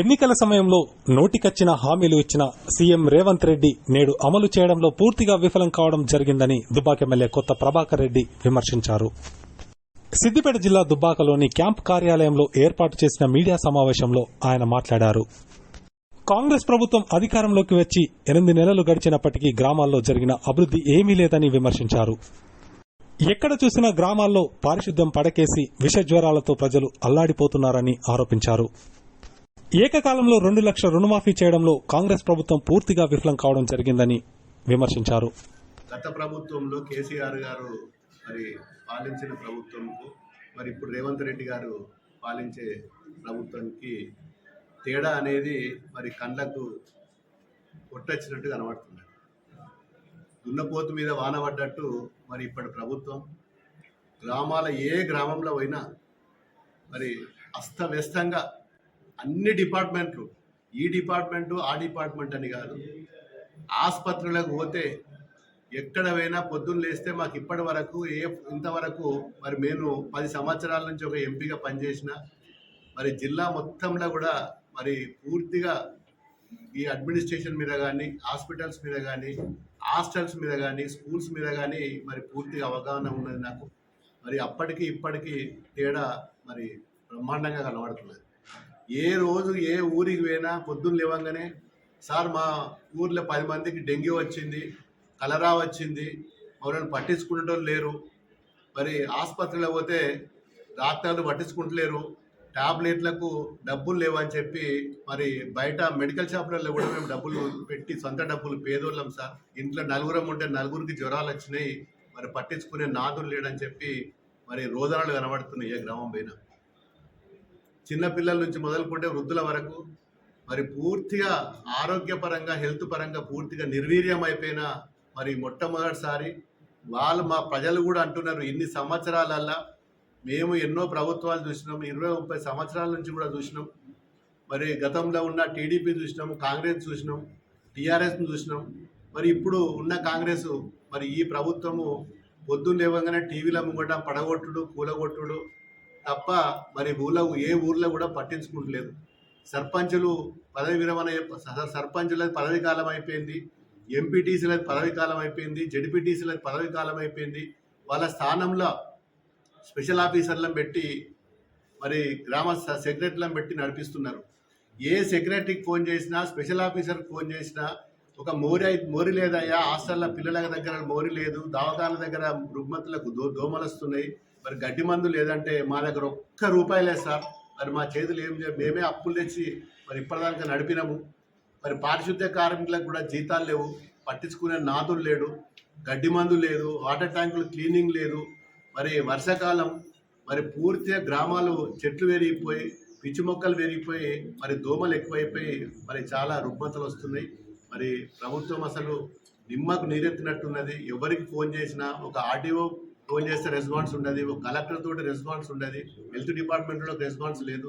ఎన్నికల సమయంలో నోటికచ్చిన హామీలు ఇచ్చిన సీఎం రేవంత్ రెడ్డి నేడు అమలు చేయడంలో పూర్తిగా విఫలం కావడం జరిగిందని దుబ్బాక ఎమ్మెల్యే కొత్త ప్రభాకర్ రెడ్డి విమర్శించారు. సిద్దిపేట జిల్లా దుబ్బాకలోని క్యాంప్ కార్యాలయంలో ఏర్పాటు చేసిన మీడియా సమావేశంలో ఆయన మాట్లాడారు. కాంగ్రెస్ ప్రభుత్వం అధికారంలోకి వచ్చి ఎనిమిది నెలలు గడిచినప్పటికీ గ్రామాల్లో జరిగిన అభివృద్ది ఏమీ లేదని విమర్శించారు. ఎక్కడ చూసినా గ్రామాల్లో పారిశుద్ధ్యం పడకేసి విష జ్వరాలతో ప్రజలు అల్లాడిపోతున్నారని ఆరోపించారు. ఏకకాలంలో రెండు లక్షల రుణమాఫీ చేయడంలో కాంగ్రెస్ ప్రభుత్వం పూర్తిగా విఫలం కావడం జరిగిందని విమర్శించారు. గత ప్రభుత్వంలో కేసీఆర్ గారు మరి పాలించిన ప్రభుత్వంకు మరి ఇప్పుడు రేవంత్ రెడ్డి గారు పాలించే ప్రభుత్వానికి తేడా అనేది మరి కళ్ళకు కొట్టొచ్చినట్టు కనబడుతుంది. దున్నపోతు మీద వాన పడ్డట్టు మరి ఇప్పటి ప్రభుత్వం. గ్రామాల ఏ గ్రామంలో పోయినా మరి అస్తవ్యస్తంగా అన్ని డిపార్ట్మెంట్లు ఈ డిపార్ట్మెంటు ఆ డిపార్ట్మెంట్ అని కాదు. ఆసుపత్రులకు పోతే ఎక్కడ పోయినా పొద్దున్న లేస్తే మాకు ఇప్పటి వరకు ఏ ఇంతవరకు మరి నేను పది సంవత్సరాల నుంచి ఒక ఎంపీగా పనిచేసిన మరి జిల్లా మొత్తంలో కూడా మరి పూర్తిగా ఈ అడ్మినిస్ట్రేషన్ మీద కానీ హాస్పిటల్స్ మీద కానీ హాస్టల్స్ మీద కానీ స్కూల్స్ మీద కానీ మరి పూర్తిగా అవగాహన ఉన్నది నాకు. మరి అప్పటికి ఇప్పటికీ తేడా మరి బ్రహ్మాండంగా కనబడుతున్నది. ఏ రోజు ఏ ఊరికి పోయినా పొద్దున్న లేవంగానే సార్ మా ఊర్లో పది మందికి డెంగ్యూ వచ్చింది కలరా వచ్చింది ఎవరైనా పట్టించుకునేటోళ్ళు లేరు. మరి ఆసుపత్రిలో పోతే డాక్టర్లు పట్టించుకుంటలేరు టాబ్లెట్లకు డబ్బులు లేవని చెప్పి మరి బయట మెడికల్ షాపులలో కూడా మేము డబ్బులు పెట్టి సొంత డబ్బులు పేదోళ్ళం సార్. ఇంట్లో నలుగురం ఉంటే నలుగురికి జ్వరాలు వచ్చినాయి మరి పట్టించుకునే నాదులు లేడని చెప్పి మరి రోదనలు కనబడుతున్నాయి ఏ గ్రామం పైన చిన్నపిల్లల నుంచి మొదలుకుంటే వృద్ధుల వరకు మరి పూర్తిగా ఆరోగ్యపరంగా హెల్త్ పరంగా పూర్తిగా నిర్వీర్యం అయిపోయిన మరి మొట్టమొదటిసారి వాళ్ళు మా ప్రజలు కూడా అంటున్నారు ఇన్ని సంవత్సరాలల్లా మేము ఎన్నో ప్రభుత్వాలు చూసినాం ఇరవై ముప్పై సంవత్సరాల నుంచి కూడా చూసినాం. మరి గతంలో ఉన్న టీడీపీ చూసినాం కాంగ్రెస్ చూసినాం టీఆర్ఎస్ని చూసినాం. మరి ఇప్పుడు ఉన్న కాంగ్రెస్ మరి ఈ ప్రభుత్వము పొద్దున్న లేవగానే టీవీల ముంగట పడగొట్టుడు కూలగొట్టుడు తప్ప మరి ఊళ్ళో ఏ ఊర్లో కూడా పట్టించుకుంటలేదు. సర్పంచులు పదవి విరమణ స- సర్పంచులది పదవి కాలం అయిపోయింది ఎంపీటీసీలది పదవి కాలం అయిపోయింది జడ్పీటీసీలది పదవి కాలం అయిపోయింది. వాళ్ళ స్థానంలో స్పెషల్ ఆఫీసర్లను పెట్టి మరి గ్రామ స- సెక్రటరీలను పెట్టి నడిపిస్తున్నారు. ఏ సెక్రటరీకి ఫోన్ చేసినా స్పెషల్ ఆఫీసర్కి ఫోన్ చేసినా ఒక మోరి మోరి లేదయ్యా హాస్టల్లో పిల్లల దగ్గర మోరి లేదు దవాఖాన దగ్గర రుగ్మతులకు దో దోమలు వస్తున్నాయి మరి గడ్డి మందు లేదంటే మా దగ్గర ఒక్క రూపాయి లేదు సార్. మరి మా చేతులు ఏం లేవు. మేమే అప్పులు తెచ్చి మరి ఇప్పటిదాకా నడిపినాము. మరి పారిశుద్ధ్య కార్మికులకు కూడా జీతాలు లేవు. పట్టించుకునే నాదులు లేడు. గడ్డి మందు లేదు. వాటర్ ట్యాంకులు క్లీనింగ్ లేదు. మరి వర్షాకాలం. మరి పూర్తిగా గ్రామాలు చెట్లు పెరిగిపోయి పిచ్చి మొక్కలు పెరిగిపోయి మరి దోమలు ఎక్కువైపోయి మరి చాలా రుగ్మతలు వస్తున్నాయి. మరి ప్రభుత్వం అసలు నిమ్మకు నీరెత్తినట్టున్నది. ఎవరికి ఫోన్ చేసినా ఒక ఆర్టీఓ ఫోన్ చేస్తే రెస్పాన్స్ ఉండదు ఒక కలెక్టర్ తోటి రెస్పాన్స్ ఉండదు హెల్త్ డిపార్ట్మెంట్లో రెస్పాన్స్ లేదు.